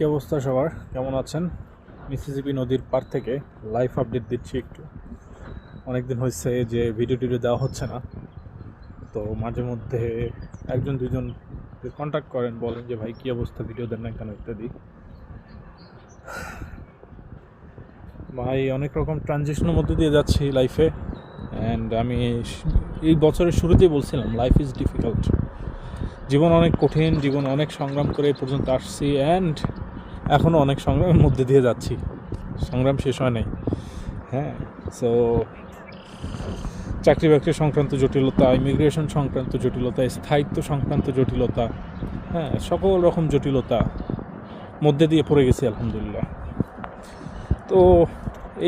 কী অবস্থা সবার? কেমন আছেন? মিসিসিপি নদীর পার থেকে লাইভ আপডেট দিচ্ছি একটু। অনেকদিন হয়েছে যে ভিডিও টিডিও দেওয়া হচ্ছে না। তো মাঝে মধ্যে একজন দুজন কন্ট্যাক্ট করেন, বলেন যে, ভাই, কী অবস্থা? ভিডিও দেন না কেন? ইত্যাদি। ভাই, অনেক রকম ট্রানজেকশনের মধ্যে দিয়ে যাচ্ছি লাইফে অ্যান্ড আমি এই বছরের শুরুতেই বলছিলাম লাইফ ইজ ডিফিকাল্ট জীবন অনেক কঠিন, জীবন অনেক সংগ্রাম করে পর্যন্ত আসছি। অ্যান্ড এখনও অনেক সংগ্রামের মধ্যে দিয়ে যাচ্ছি। সংগ্রাম শেষ হয় নাই। হ্যাঁ সো চাকরি বাকরি সংক্রান্ত জটিলতা ইমিগ্রেশন সংক্রান্ত জটিলতা, স্থায়িত্ব সংক্রান্ত জটিলতা হ্যাঁ সকল রকম জটিলতা মধ্যে দিয়ে পড়ে গেছি, আলহামদুলিল্লাহ। তো,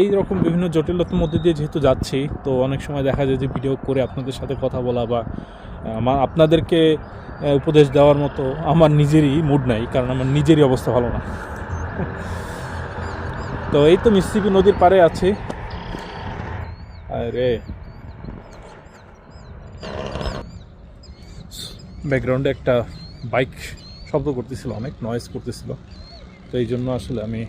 এই রকম বিভিন্ন জটিলতার মধ্যে দিয়ে যেহেতু যাচ্ছি, তো অনেক সময় দেখা যায় যে ভিডিও করে আপনাদের সাথে কথা বলা বা আমার আপনাদেরকে উপদেশ দেওয়ার মতো আমার নিজেরই মুড নাই, কারণ আমার নিজেরই অবস্থা ভালো না। তো এই তো মিসিপি নদীর পাড়ে আছি। আরে। ব্যাকগ্রাউন্ডে একটা বাইক শব্দ করতেছিল, অনেক নয়েজ করতেছিল। তো এই জন্য আসলে আমি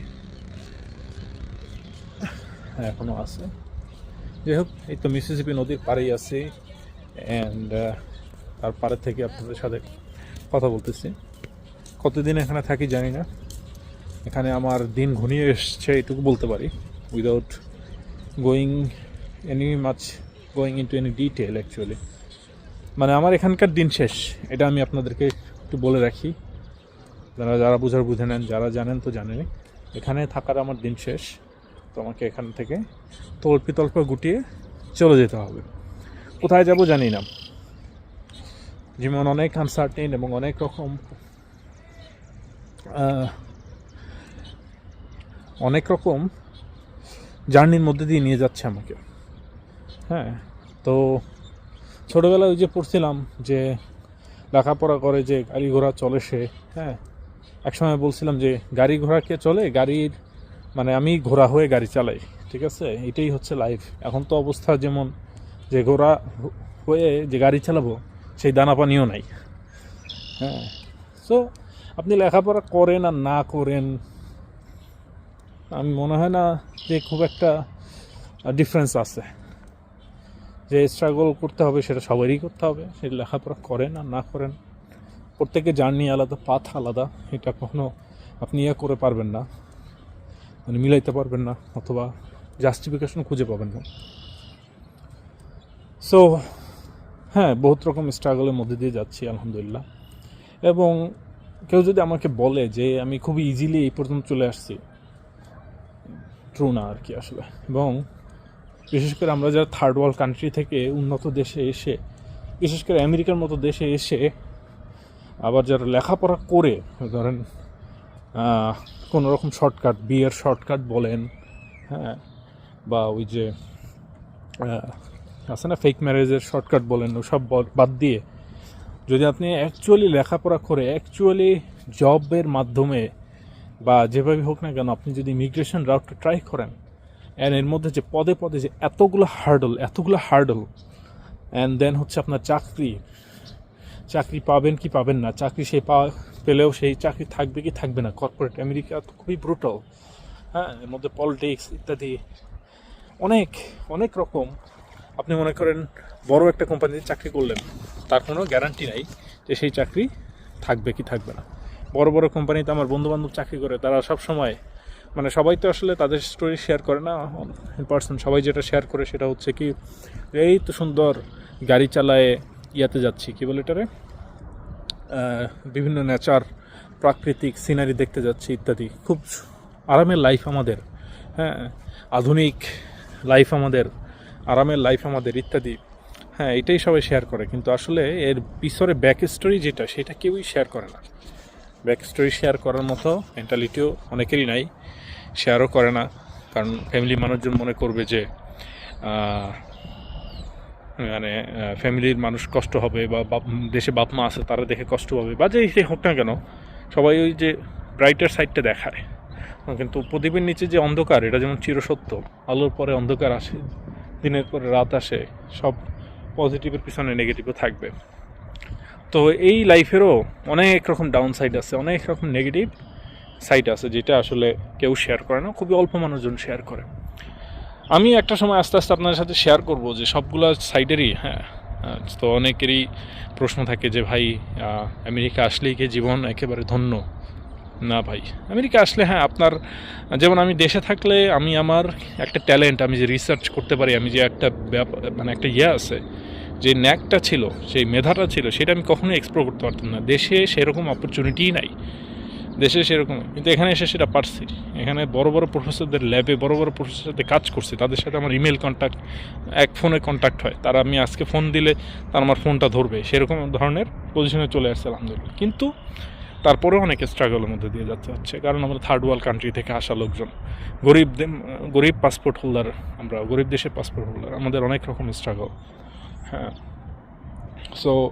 এখনও আছে। যাই হোক, এই তো মিসিসিপি নদীর পাড়েই আছি। অ্যান্ড তার পাড়ে থেকে আপনাদের সাথে কথা বলতেছি। কতদিন এখানে থাকি জানি না। এখানে আমার দিন ঘনিয়ে এসছে, এটুকু বলতে পারি। Without going any much going in to any detail actually মানে আমার এখানকার দিন শেষ, এটা আমি আপনাদেরকে একটু বলে রাখি। যারা যারা বুঝার বুঝে নেন, যারা জানেন তো জানেনই এখানে থাকার আমার দিন শেষ। তো আমাকে এখান থেকে তল্পি তল্প গুটিয়ে চলে যেতে হবে। কোথায় যাব জানি না। জীবন অনেক আনসার্টেন এবং অনেক রকম অনেক রকম জার্নির মধ্যে দিয়ে নিয়ে যাচ্ছে আমাকে। হ্যাঁ তো ছোটোবেলায় ওই যে পড়ছিলাম যে লেখাপড়া করে যে গাড়ি ঘোড়া চলে সে হ্যাঁ একসময় বলছিলাম যে গাড়ি ঘোড়া কে চলে? গাড়ির মানে আমি ঘোড়া হয়ে গাড়ি চালাই, ঠিক আছে? এটাই হচ্ছে লাইফ এখন তো অবস্থা যেমন যে ঘোড়া হয়ে যে গাড়ি চালাবো সেই দানা পানিও নাই। হ্যাঁ। সো আপনি লেখাপড়া করেন আর না করেন, আমি মনে হয় না যে খুব একটা ডিফারেন্স আছে। যে স্ট্রাগল করতে হবে সেটা সবারই করতে হবে সেটা লেখাপড়া করেন আর না করেন। প্রত্যেকের জার্নি আলাদা পাথ আলাদা, এটা কখনো আপনি ইয়ে করে পারবেন না মানে মিলাইতে পারবেন না, অথবা জাস্টিফিকেশন খুঁজে পাবেন না। সো হ্যাঁ বহুত রকম স্ট্রাগলের মধ্যে দিয়ে যাচ্ছি, আলহামদুলিল্লাহ। এবং কেউ যদি আমাকে বলে যে আমি খুবই ইজিলি এই পর্যন্ত চলে আসছি ট্রু না আর কি আসলে। এবং বিশেষ করে আমরা যারা থার্ড ওয়ার্ল্ড কান্ট্রি থেকে উন্নত দেশে এসে, বিশেষ করে আমেরিকার মতো দেশে এসে, আবার যারা লেখাপড়া করে, ধরেন কোনো রকম শর্টকাট বিয়ের শর্টকাট বলেন হ্যাঁ বা ওই যে আছে না ফেক ম্যারেজের শর্টকাট বলেন, ওসব ব- বাদ দিয়ে। যদি আপনি অ্যাকচুয়ালি লেখাপড়া করে অ্যাকচুয়ালি জবের মাধ্যমে বা যেভাবে হোক না কেন, আপনি যদি ইমিগ্রেশন রাউটটা ট্রাই করেন অ্যান্ড এর মধ্যে যে পদে পদে যে এতগুলো হার্ডল এতগুলো হার্ডল অ্যান্ড দেন হচ্ছে আপনার চাকরি চাকরি পাবেন কি পাবেন না, চাকরি সেই পা পেলেও সেই চাকরি থাকবে কি থাকবে না। কর্পোরেট আমেরিকা তো খুবই ব্রুটাল হ্যাঁ এর মধ্যে পলিটিক্স ইত্যাদি, অনেক অনেক রকম আপনি মনে করেন বড় একটা কোম্পানিতে চাকরি করলেন, তার কোনো গ্যারান্টি নাই যে সেই চাকরি থাকবে কি থাকবে না। বড় বড় কোম্পানিতে আমার বন্ধু বান্ধব চাকরি করে, তারা সব সময় মানে সবাই তো আসলে তাদের স্টোরি শেয়ার করে না পার্সন সবাই যেটা শেয়ার করে সেটা হচ্ছে কি, এই তো সুন্দর গাড়ি চালায় ইয়াতে যাচ্ছি, কি বলে এটারে? বিভিন্ন নেচার প্রাকৃতিক সিনারি দেখতে যাচ্ছি ইত্যাদি। খুব আরামের লাইফ আমাদের হ্যাঁ আধুনিক লাইফ আমাদের। আরামের লাইফ আমাদের ইত্যাদি হ্যাঁ এটাই সবাই শেয়ার করে। কিন্তু আসলে এর পিছনে ব্যাক স্টোরি যেটা, সেটা কেউই শেয়ার করে না। ব্যাক স্টোরি শেয়ার করার মতো মেন্টালিটিও অনেকেরই নাই। শেয়ারও করে না। কারণ ফ্যামিলি মানুষজন মনে করবে যে মানে ফ্যামিলির মানুষ কষ্ট হবে বা বাপ- দেশে বাপ মা আছে, তারা দেখে কষ্ট হবে বা যেই হোক না কেন, সবাই ওই যে ব্রাইটার সাইডটা দেখায়। কিন্তু প্রদীপের নিচে যে অন্ধকার, এটা যেমন চিরসত্য, আলোর পরে অন্ধকার আসে দিনের পরে রাত আসে, সব পজিটিভের পিছনে নেগেটিভও থাকবে। তো এই লাইফেরও অনেক রকম ডাউন সাইড আছে, অনেক রকম নেগেটিভ সাইট আছে, যেটা আসলে কেউ শেয়ার করে না, খুবই অল্প মানুষজন শেয়ার করে। আমি একটা সময় আস্তে আস্তে আপনাদের সাথে শেয়ার করব যে সবগুলো সাইডেরই হ্যাঁ তো অনেকেরই প্রশ্ন থাকে যে ভাই আমেরিকা আসলেই কি জীবন একেবারে ধন্য? না ভাই। আমেরিকা আসলে হ্যাঁ আপনার, যেমন আমি দেশে থাকলে আমি আমার একটা ট্যালেন্ট আমি যে রিসার্চ করতে পারি, আমি যে একটা মানে একটা ইয়ে আছে, যে ন্যাকটা ছিল, সেই মেধাটা ছিল, সেটা আমি কখনোই এক্সপ্লোর করতে পারতাম না। দেশে সেরকম অপরচুনিটিই নাই। দেশে সেরকম, কিন্তু এখানে এসে সেটা পারছি। এখানে বড় বড় প্রফেসরদের ল্যাবে বড় বড় প্রফেসরের সাথে কাজ করছি। তাদের সাথে আমার ইমেল কন্ট্যাক্ট এক ফোনে কন্ট্যাক্ট হয়। তারা আমি আজকে ফোন দিলে তার আমার ফোনটা ধরবে। সেরকম ধরনের পজিশনে চলে আসছে, আলহামদুলিল্লাহ। কিন্তু তারপরেও অনেকে স্ট্রাগলের মধ্যে দিয়ে যাচ্ছে হচ্ছে। কারণ আমরা থার্ড ওয়ার্ল্ড কান্ট্রি থেকে আসা লোকজন। গরিব গরিব পাসপোর্ট হোল্ডার আমরা, গরিব দেশের পাসপোর্ট হোল্ডার আমাদের অনেক রকম স্ট্রাগল হ্যাঁ। সো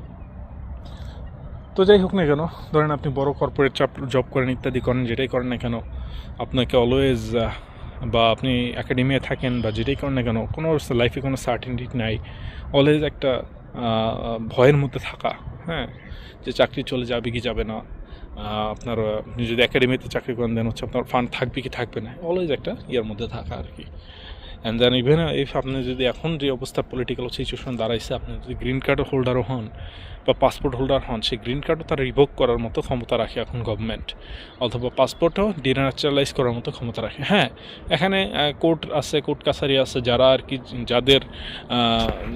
তো যাই হোক না কেন, ধরেন আপনি বড় কর্পোরেট চাপ জব করেন ইত্যাদি করেন, যেটাই করেন না কেন, আপনাকে অলওয়েজ বা আপনি একাডেমিয়ে থাকেন বা যেটাই করেন না কেন, কোনো লাইফে কোনো সার্টেনিটি নাই। অলওয়েজ একটা ভয়ের মধ্যে থাকা। হ্যাঁ। যে চাকরি চলে যাবে কি যাবে না। আপনার যদি একাডেমিতে চাকরি করেন দেন, হচ্ছে আপনার ফান্ড থাকবে কি থাকবে না অলওয়েজ একটা ইয়ার মধ্যে থাকা আর কি। অ্যান্ড দেন ইভেন ইফ আপনি যদি এখন যে অবস্থা পলিটিক্যাল সিচুয়েশন দাঁড়াইছে, আপনি যদি গ্রিন কার্ড হোল্ডারও হন বা পাসপোর্ট হোল্ডার হন, সেই গ্রিন কার্ডও তারা রিভোক করার মতো ক্ষমতা রাখে এখন গভর্নমেন্ট অথবা পাসপোর্টও ডিনাচারালাইজ করার মতো ক্ষমতা রাখে। হ্যাঁ এখানে কোর্ট আছে কোর্ট কাছারি আছে, যারা আর কি, যাদের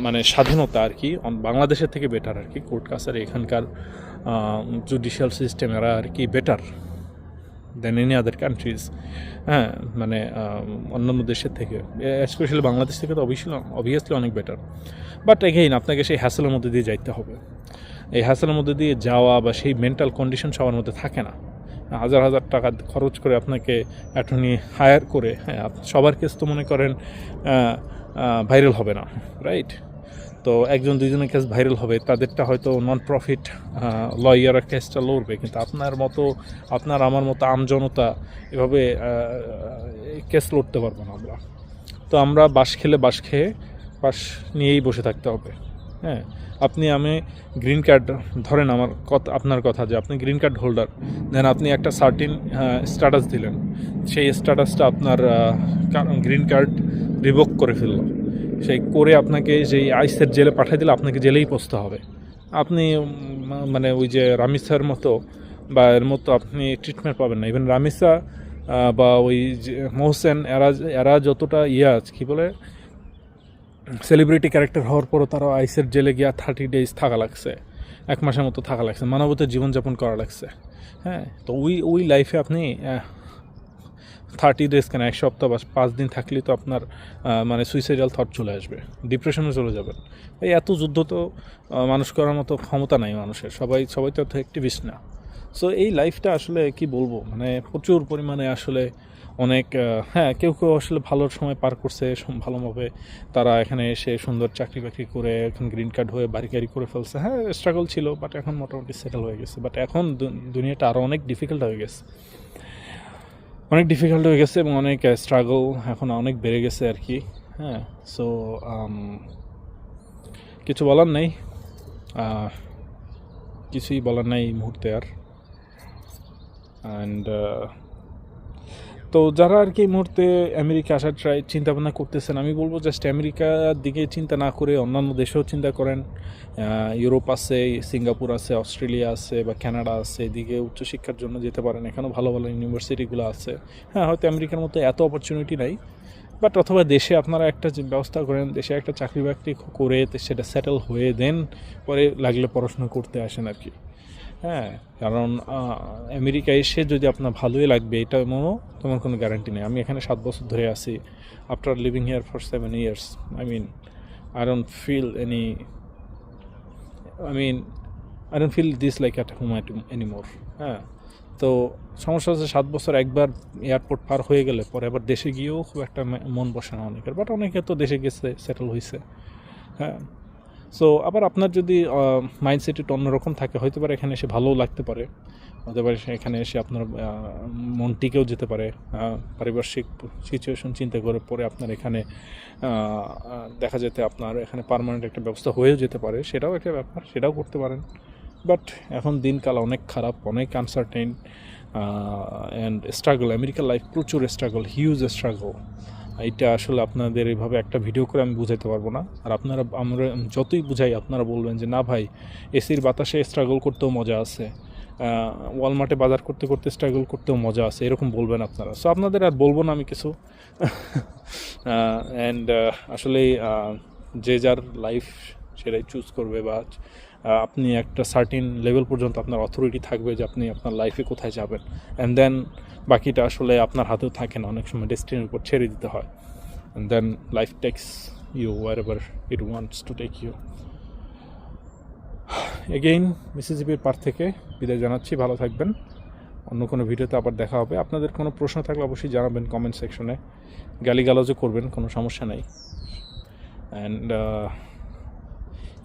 মানে স্বাধীনতা আর কি বাংলাদেশের থেকে বেটার আর কি। কোর্ট কাছারি এখানকার জুডিশিয়াল সিস্টেম এরা আর কি better than any other countries হ্যাঁ মানে অন্যান্য দেশের থেকে স্পেশালি বাংলাদেশ থেকে তো অবশ্যই অবভিয়াসলি অনেক বেটার বাট এগেইন আপনাকে সেই হ্যাসেলের মধ্যে দিয়ে যাইতে হবে। এই হ্যাসেলের মধ্যে দিয়ে যাওয়া বা সেই মেন্টাল কন্ডিশন সবার মধ্যে থাকে না। হাজার হাজার টাকা খরচ করে আপনাকে অ্যাটর্নি হায়ার করে হ্যাঁ সবার কেস তো মনে করেন ভাইরাল হবে না রাইট তো একজন দুইজনের কেস ভাইরাল হবে, তাদেরটা হয়তো নন প্রফিট লয়ার কেসটা লড়বে। কিন্তু আপনার মতো, আপনার আমার মতো আমজনতা এভাবে কেস লড়তে পারব না আমরা। তো আমরা বাস খেলে বাস খেয়ে বাস নিয়েই বসে থাকতে হবে। হ্যাঁ আপনি আমি গ্রিন কার্ড ধরেন আমার কথা আপনার কথা যে আপনি গ্রিন কার্ড হোল্ডার দেন আপনি একটা সার্টিন স্ট্যাটাস দিলেন। সেই স্ট্যাটাসটা আপনার গ্রিন কার্ড রিভোক করে ফেলল। সেই করে আপনাকে যেই আইসের জেলে পাঠিয়ে দিলে আপনাকে জেলেই পৌঁছতে হবে। আপনি মানে ওই যে রামিসার মতো বা এর মতো আপনি ট্রিটমেন্ট পাবেন না। ইভেন রামিসা বা ওই যে মোহসেন, এরা এরা যতটা ইয়ে আছে, কী বলে সেলিব্রিটি ক্যারেক্টার হওয়ার পরও তারা আইসের জেলে গিয়া থার্টি ডেজ থাকা লাগছে। এক মাসের মতো থাকা লাগছে। মানবতার জীবনযাপন করা লাগছে। হ্যাঁ তো ওই ওই লাইফে আপনি থার্টি ডেজ কেন, এক সপ্তাহ বা পাঁচ দিন থাকলে তো আপনার মানে সুইসাইডাল থট চলে আসবে ডিপ্রেশনে চলে যাবেন। এই এত যুদ্ধ তো মানুষ করার মতো ক্ষমতা নাই মানুষের, সবাই সবাই তো এত অ্যাক্টিভিস্ট না। সো এই লাইফটা আসলে কি বলব মানে প্রচুর পরিমাণে আসলে অনেক হ্যাঁ কেউ কেউ আসলে ভালো সময় পার করছে ভালোভাবে তারা এখানে এসে সুন্দর চাকরি বাকরি করে, এখন গ্রিন কার্ড হয়ে বাড়ি গাড়ি করে ফেলছে। হ্যাঁ স্ট্রাগল ছিল বাট এখন মোটামুটি সেটেল হয়ে গেছে। বাট এখন দুনিয়াটা আরও অনেক ডিফিকাল্ট হয়ে গেছে। অনেক ডিফিকাল্ট হয়ে গেছে এবং অনেক স্ট্রাগল এখন অনেক বেড়ে গেছে আর কি হ্যাঁ? সো কিছু বলার নেই কিছুই বলার নাই এই মুহূর্তে আর। অ্যান্ড তো যারা আর কি এই মুহূর্তে আমেরিকা আসার ট্রাই চিন্তা ভাবনা করতেছেন, আমি বলব জাস্ট আমেরিকার দিকে চিন্তা না করে অন্যান্য দেশেও চিন্তা করেন। ইউরোপ আছে, সিঙ্গাপুর আছে, অস্ট্রেলিয়া আছে বা কানাডা আছে, এদিকে উচ্চশিক্ষার জন্য যেতে পারেন। এখানেও ভালো ভালো ইউনিভার্সিটিগুলো আছে। হ্যাঁ হয়তো আমেরিকার মতো এত অপরচুনিটি নাই বাট অথবা দেশে আপনারা একটা ব্যবস্থা করেন, দেশে একটা চাকরি বাকরি করে সেটা সেটেল হয়ে দেন, পরে লাগলে পড়াশোনা করতে আসেন আর কি। হ্যাঁ কারণ আমেরিকা এসে যদি আপনার ভালোই লাগবে, এটা এমনও তেমন কোনো গ্যারান্টি নেই। আমি এখানে সাত বছর ধরে আছি। After living here for seven years I mean I don't feel any I mean I don't feel this like at home at anymore হ্যাঁ। তো সমস্যা হচ্ছে সাত বছর একবার এয়ারপোর্ট পার হয়ে গেলে পরে আবার দেশে গিয়েও খুব একটা মন বসে না অনেকের। বাট অনেকে তো দেশে গেছে সেটেল হয়েছে হ্যাঁ। সো আবার আপনার যদি মাইন্ডসেট একটু অন্যরকম থাকে, হয়তো পারে এখানে এসে ভালোও লাগতে পারে। হতে পারে এখানে এসে আপনার মন টিকেও যেতে পারে। পারিপার্শ্বিক সিচুয়েশন চিন্তা করে পরে আপনার এখানে দেখা যেতে আপনার এখানে পার্মানেন্ট একটা ব্যবস্থা হয়েও যেতে পারে। সেটাও একটা ব্যাপার, সেটাও করতে পারেন। বাট এখন দিনকাল অনেক খারাপ, অনেক আনসার্টেন অ্যান্ড স্ট্রাগল আমেরিকার লাইফ প্রচুর স্ট্রাগল হিউজ স্ট্রাগল এটা আসলে আপনাদের এইভাবে একটা ভিডিও করে আমি বুঝাইতে পারব না। আর আপনারা আমরা যতই বুঝাই আপনারা বলবেন যে না ভাই এসির বাতাসে স্ট্রাগল করতেও মজা আছে। ওয়ালমার্টে বাজার করতে করতে স্ট্রাগল করতেও মজা আছে। এরকম বলবেন আপনারা। সো আপনাদের আর বলব না আমি কিছু। অ্যান্ড আসলে যে যার লাইফ সেটাই চুজ করবে বা আপনি একটা সার্টিন লেভেল পর্যন্ত আপনার অথরিটি থাকবে যে আপনি আপনার লাইফে কোথায় যাবেন। অ্যান্ড দেন বাকিটা আসলে আপনার হাতেও থাকে না। অনেক সময় ডেস্টিনির উপর ছেড়ে দিতে হয়। And then life takes you wherever it wants to take you again মিসিসিপির পার থেকে বিদায় জানাচ্ছি। ভালো থাকবেন। অন্য কোনো ভিডিওতে আবার দেখা হবে। আপনাদের কোনো প্রশ্ন থাকলে অবশ্যই জানাবেন কমেন্ট সেকশনে গালিগালাজও করবেন, কোনো সমস্যা নেই। অ্যান্ড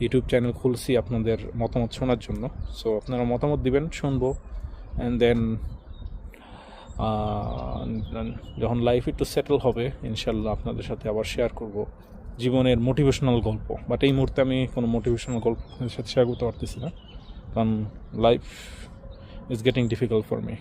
ইউটিউব চ্যানেল খুলছি আপনাদের মতামত শোনার জন্য। সো আপনারা মতামত দিবেন, শুনব অ্যান্ড দেন যখন লাইফ একটু সেটেল হবে ইনশাল্লাহ আপনাদের সাথে আবার শেয়ার করব। জীবনের মোটিভেশনাল গল্প। বাট এই মুহূর্তে আমি কোনো মোটিভেশনাল গল্প আপনাদের সাথে শেয়ার করতে পারতেছি না। কারণ life is getting difficult for me